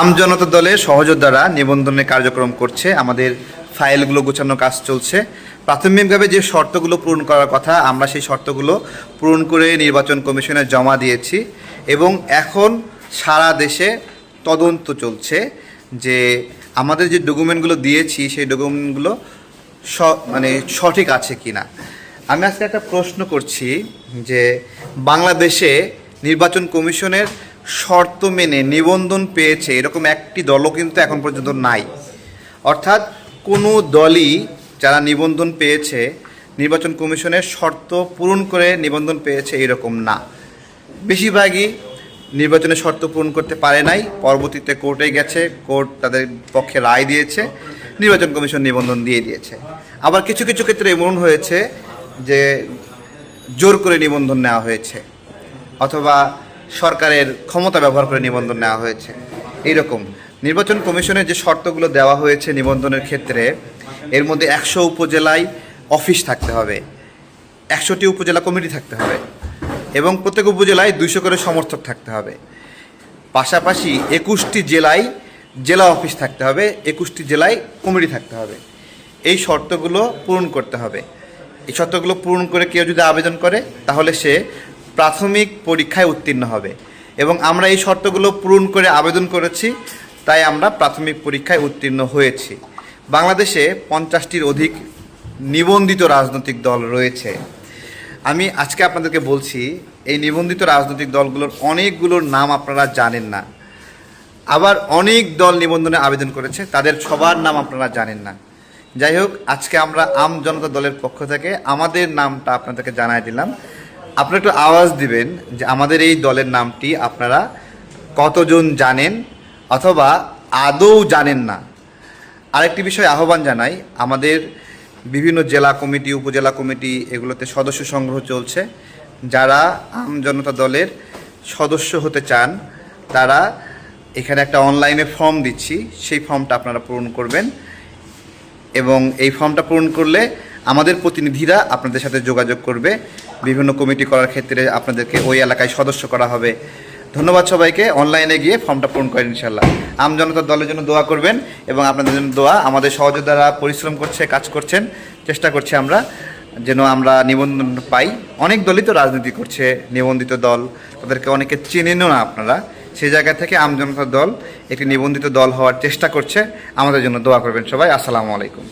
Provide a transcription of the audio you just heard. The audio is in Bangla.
আমজনতা দলের সহযোদ্ধারা নিবন্ধনের কার্যক্রম করছে। আমাদের ফাইলগুলো গোছানোর কাজ চলছে। প্রাথমিকভাবে যে শর্তগুলো পূরণ করার কথা, আমরা সেই শর্তগুলো পূরণ করে নির্বাচন কমিশনে জমা দিয়েছি এবং এখন সারা দেশে তদন্ত চলছে যে আমাদের যে ডকুমেন্টগুলো দিয়েছি, সেই ডকুমেন্টগুলো স- মানে সঠিক আছে কি না আমি আজকে একটা প্রশ্ন করছি যে বাংলাদেশে নির্বাচন কমিশনের শর্ত মেনে নিবন্ধন পেয়েছে, এরকম একটি দলও কিন্তু এখন পর্যন্ত নাই। অর্থাৎ কোনো দলই যারা নিবন্ধন পেয়েছে, নির্বাচন কমিশনের শর্ত পূরণ করে নিবন্ধন পেয়েছে এরকম না। বেশিরভাগই নির্বাচনের শর্ত পূরণ করতে পারে নাই, পরবর্তীতে কোর্টে গেছে, কোর্ট তাদের পক্ষে রায় দিয়েছে, নির্বাচন কমিশন নিবন্ধন দিয়ে দিয়েছে। আবার কিছু কিছু ক্ষেত্রে এমন হয়েছে যে জোর করে নিবন্ধন নেওয়া হয়েছে, অথবা সরকারের ক্ষমতা ব্যবহার করে নিবন্ধন নেওয়া হয়েছে। এইরকম নির্বাচন কমিশনের যে শর্তগুলো দেওয়া হয়েছে নিবন্ধনের ক্ষেত্রে, এর মধ্যে একশো উপজেলায় অফিস থাকতে হবে, একশোটি উপজেলা কমিটি থাকতে হবে এবং প্রত্যেক উপজেলায় দুইশো করে সমর্থক থাকতে হবে। পাশাপাশি একুশটি জেলায় জেলা অফিস থাকতে হবে, একুশটি জেলায় কমিটি থাকতে হবে। এই শর্তগুলো পূরণ করতে হবে। এই শর্তগুলো পূরণ করে কেউ যদি আবেদন করে, তাহলে সে প্রাথমিক পরীক্ষায় উত্তীর্ণ হবে। এবং আমরা এই শর্তগুলো পূরণ করে আবেদন করেছি, তাই আমরা প্রাথমিক পরীক্ষায় উত্তীর্ণ হয়েছি। বাংলাদেশে পঞ্চাশটির অধিক নিবন্ধিত রাজনৈতিক দল রয়েছে। আমি আজকে আপনাদেরকে বলছি, এই নিবন্ধিত রাজনৈতিক দলগুলোর অনেকগুলোর নাম আপনারা জানেন না। আবার অনেক দল নিবন্ধনে আবেদন করেছে, তাদের সবার নাম আপনারা জানেন না। যাই হোক, আজকে আমরা আম জনতা দলের পক্ষ থেকে আমাদের নামটা আপনাদেরকে জানাই দিলাম। আপনারা একটু আওয়াজ দিবেন যে আমাদের এই দলের নামটি আপনারা কতজন জানেন অথবা আদৌ জানেন না। আরেকটি বিষয় আহ্বান জানাই, আমাদের বিভিন্ন জেলা কমিটি, উপজেলা কমিটি এগুলোতে সদস্য সংগ্রহ চলছে। যারা আম জনতা দলের সদস্য হতে চান, তারা এখানে একটা অনলাইনে ফর্ম দিচ্ছি। সেই ফর্মটা আপনারা পূরণ করবেন এবং এই ফর্মটা পূরণ করলে আমাদের প্রতিনিধিরা আপনাদের সাথে যোগাযোগ করবে। বিভিন্ন কমিটি করার ক্ষেত্রে আপনাদেরকে ওই এলাকায় সদস্য করা হবে। ধন্যবাদ সবাইকে। অনলাইনে গিয়ে ফর্মটা পূরণ করেন ইনশাল্লাহ আম জনতার দলের জন্য দোয়া করবেন এবং আপনাদের জন্য দোয়া। আমাদের সহযোদ্ধারা পরিশ্রম করছে, কাজ করছেন, চেষ্টা করছে আমরা যেন আমরা নিবন্ধন পাই। অনেক দলই তো রাজনীতি করছে, নিবন্ধিত দল। তাদেরকে অনেকে চেনেনও না আপনারা। সেই জায়গা থেকে আম জনতা দল একটি নিবন্ধিত দল হওয়ার চেষ্টা করছে। আমাদের জন্য দোয়া করবেন সবাই। আসসালামু আলাইকুম।